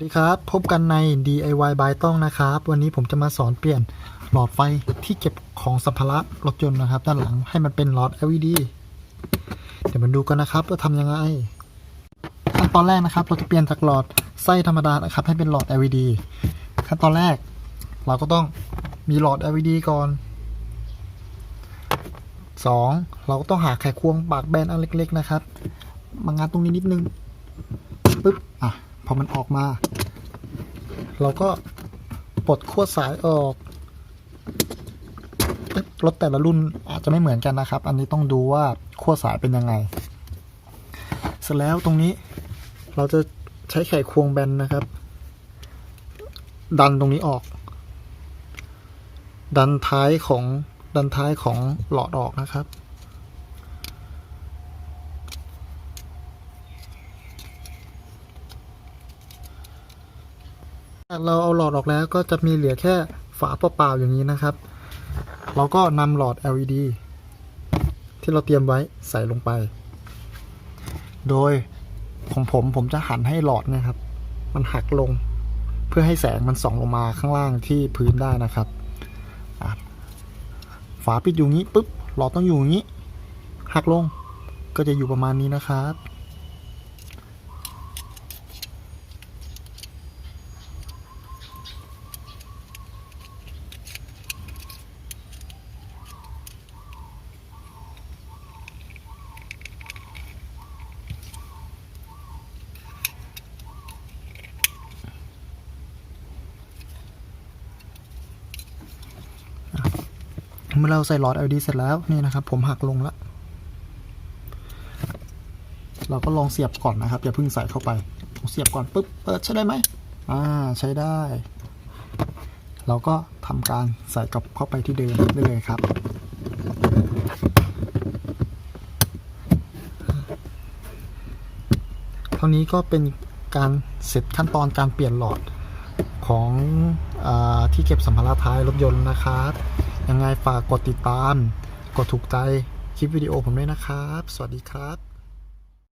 สวัสดีครับ พบกันใน DIY by ต้องนะครับ วันนี้ผมจะมาสอนเปลี่ยนหลอดไฟที่เก็บของสัมภาระรถยนต์นะครับ ด้านหลังให้มันเป็นหลอด LED เดี๋ยวมาดูกันนะครับว่าทำยังไงขั้นตอนแรกนะครับ เราจะเปลี่ยนจากหลอดไส้ธรรมดานะครับ ให้เป็นหลอด LED ขั้นตอนแรก เราก็ต้องมีหลอด LED ก่อนสองเราก็ต้องหาไขควงปากแบนอันเล็ก ๆ นะครับมางานตรงนี้นิดนึงปึ๊บอะ อมันออกมา เราก็ปลดขั้วสายออกรถแต่ละรุ่นอาจจะไม่เหมือนกันนะครับ อันนี้ต้องดูว่าขั้วสายเป็นยังไง เสร็จแล้วตรงนี้เราจะใช้ไขควงแบนนะครับ ดันตรงนี้ออก ดันท้ายของดันท้ายของหลอดออกนะครับ เราเอาหลอดออกแล้วก็จะมีเหลือแค่ฝาเปล่าๆอย่างนี้นะครับ เราก็นำหลอด LED ที่เราเตรียมไว้ใส่ลงไป โดยของผมผมจะหันให้หลอดเนะครับ มันหักลงเพื่อให้แสงมันส่องลงมาข้างล่างที่พื้นได้นะครับ ฝาปิดอยู่งี้ปุ๊บหลอดต้องอยู่อย่างนี้ หักลงก็จะอยู่ประมาณนี้นะครับ เมื่อเราใส่หลอด LED เสร็จแล้วนี่นะครับ ผมหักลงแล้ว เราก็ลองเสียบก่อนนะครับอย่าเพิ่งใส่เข้าไปเสียบก่อนปุ๊บเปิดใช้ได้ไหมอ่าใช้ได้ เราก็ทำการใส่กลับเข้าไปที่เดิมได้เลยครับเท่านี้ก็เป็นการเสร็จขั้นตอนการเปลี่ยนหลอดของอที่เก็บสัมภาระท้ายรถยนต์นะครับ ยังไงฝากกดติดตาม กดถูกใจคลิปวิดีโอผมด้วยนะครับ สวัสดีครับ